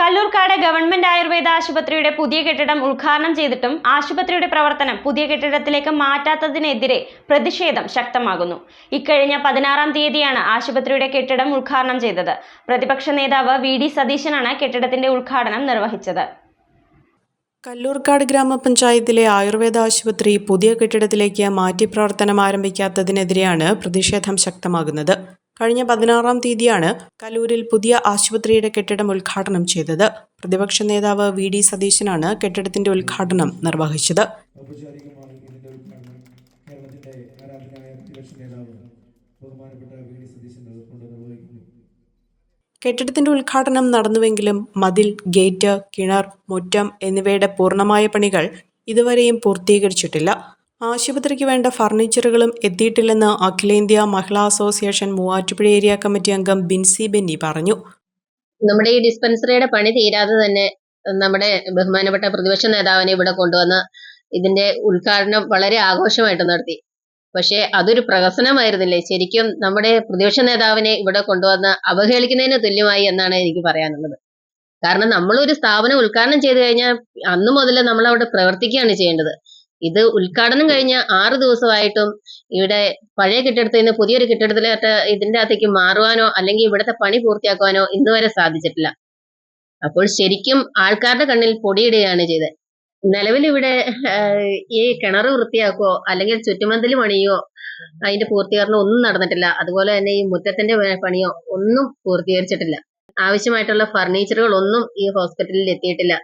Kallurkad government Ayurveda ആശുപത്രിയുടെ പുതിയ കെട്ടിടം ഉദ്ഘാടനം ചെയ്തിട്ടും ആശുപത്രിയുടെ പ്രവർത്തനം പുതിയ കെട്ടിടത്തിലേക്ക് മാറ്റാത്തതിനെതിരെ പ്രതിഷേധം ശക്തമാകുന്നു. ഇക്കഴിഞ്ഞ പതിനാറാം തീയതിയാണ് ആശുപത്രിയുടെ കെട്ടിടം ഉദ്ഘാടനം ചെയ്തത്. പ്രതിപക്ഷ നേതാവ് വി ഡി സതീശനാണ് കെട്ടിടത്തിന്റെ ഉദ്ഘാടനം നിർവഹിച്ചത്. കല്ലൂർക്കാട് ഗ്രാമപഞ്ചായത്തിലെ ആയുർവേദ ആശുപത്രി പുതിയ കെട്ടിടത്തിലേക്ക് മാറ്റി പ്രവർത്തനം ആരംഭിക്കാത്തതിനെതിരെയാണ് പ്രതിഷേധം ശക്തമാകുന്നത്. കഴിഞ്ഞ പതിനാറാം തീയതിയാണ് കലൂരിൽ പുതിയ ആശുപത്രിയുടെ കെട്ടിടം ഉദ്ഘാടനം ചെയ്തത്. പ്രതിപക്ഷ നേതാവ് വി ഡി സതീശനാണ് കെട്ടിടത്തിന്റെ ഉദ്ഘാടനം നിർവഹിച്ചത്. കെട്ടിടത്തിന്റെ ഉദ്ഘാടനം നടന്നുവെങ്കിലും മതിൽ ഗേറ്റ് കിണർ മുറ്റം എന്നിവയുടെ പൂർണമായ പണികൾ ഇതുവരെയും പൂർത്തീകരിച്ചിട്ടില്ല. ആശുപത്രിക്ക് വേണ്ട ഫർണിച്ചറുകളും എത്തിയിട്ടില്ലെന്ന് അഖിലേന്ത്യാ മഹിളാ അസോസിയേഷൻ മൂവാറ്റുപുഴ ഏരിയ കമ്മിറ്റി അംഗം ബിൻസി ബെന്നി പറഞ്ഞു. നമ്മുടെ ഈ ഡിസ്പെൻസറിയുടെ പണി തീരാതെ തന്നെ നമ്മുടെ ബഹുമാനപ്പെട്ട പ്രതിപക്ഷ നേതാവിനെ ഇവിടെ കൊണ്ടുവന്ന് ഇതിന്റെ ഉദ്ഘാടനം വളരെ ആഘോഷമായിട്ട് നടത്തി. പക്ഷേ അതൊരു പ്രഹസനമായിരുന്നില്ലേ? ശരിക്കും നമ്മുടെ പ്രതിപക്ഷ നേതാവിനെ ഇവിടെ കൊണ്ടുവന്ന് അവഹേളിക്കുന്നതിന് തുല്യമായി എന്നാണ് എനിക്ക് പറയാനുള്ളത്. കാരണം നമ്മളൊരു സ്ഥാപനം ഉദ്ഘാടനം ചെയ്തു കഴിഞ്ഞാൽ അന്ന് മുതൽ നമ്മൾ അവിടെ പ്രവർത്തിക്കുകയാണ് ചെയ്യേണ്ടത്. ഇത് ഉദ്ഘാടനം കഴിഞ്ഞ ആറ് ദിവസമായിട്ടും ഇവിടെ പഴയ കെട്ടിടത്തിൽ നിന്ന് പുതിയൊരു കെട്ടിടത്തിലേക്ക് ഇതിന്റെ അകത്തേക്ക് മാറുവാനോ അല്ലെങ്കിൽ ഇവിടുത്തെ പണി പൂർത്തിയാക്കുവാനോ ഇന്ന് വരെ സാധിച്ചിട്ടില്ല. അപ്പോൾ ശരിക്കും ആൾക്കാരുടെ കണ്ണിൽ പൊടിയിടുകയാണ് ചെയ്തത്. നിലവിൽ ഇവിടെ ഈ കിണർ വൃത്തിയാക്കുവോ അല്ലെങ്കിൽ ചുറ്റുമന്തിൽ പണിയോ അതിന്റെ പൂർത്തീകരണം ഒന്നും നടന്നിട്ടില്ല. അതുപോലെ തന്നെ ഈ മുറ്റത്തിന്റെ പണിയോ ഒന്നും പൂർത്തീകരിച്ചിട്ടില്ല. ആവശ്യമായിട്ടുള്ള ഫർണിച്ചറുകൾ ഒന്നും ഈ ഹോസ്പിറ്റലിൽ എത്തിയിട്ടില്ല.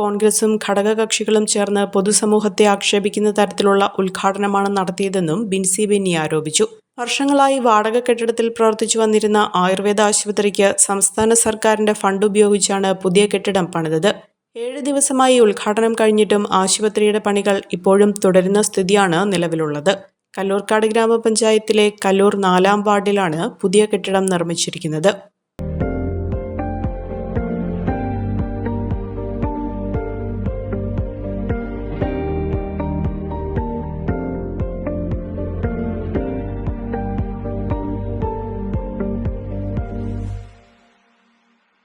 കോൺഗ്രസും ഘടകകക്ഷികളും ചേർന്ന് പൊതുസമൂഹത്തെ ആക്ഷേപിക്കുന്ന തരത്തിലുള്ള ഉദ്ഘാടനമാണ് നടത്തിയതെന്നും ബിൻസി ബെന്നി ആരോപിച്ചു. വർഷങ്ങളായി വാടക കെട്ടിടത്തിൽ പ്രവർത്തിച്ചു വന്നിരുന്ന ആയുർവേദ ആശുപത്രിക്ക് സംസ്ഥാന സർക്കാരിന്റെ ഫണ്ട് ഉപയോഗിച്ചാണ് പുതിയ കെട്ടിടം പണിതത്. ഏഴ് ദിവസമായി ഉദ്ഘാടനം കഴിഞ്ഞിട്ടും ആശുപത്രിയുടെ പണികൾ ഇപ്പോഴും തുടരുന്ന സ്ഥിതിയാണ് നിലവിലുള്ളത്. കല്ലൂർക്കാട് ഗ്രാമപഞ്ചായത്തിലെ കല്ലൂർ നാലാം വാർഡിലാണ് പുതിയ കെട്ടിടം നിർമ്മിച്ചിരിക്കുന്നത്.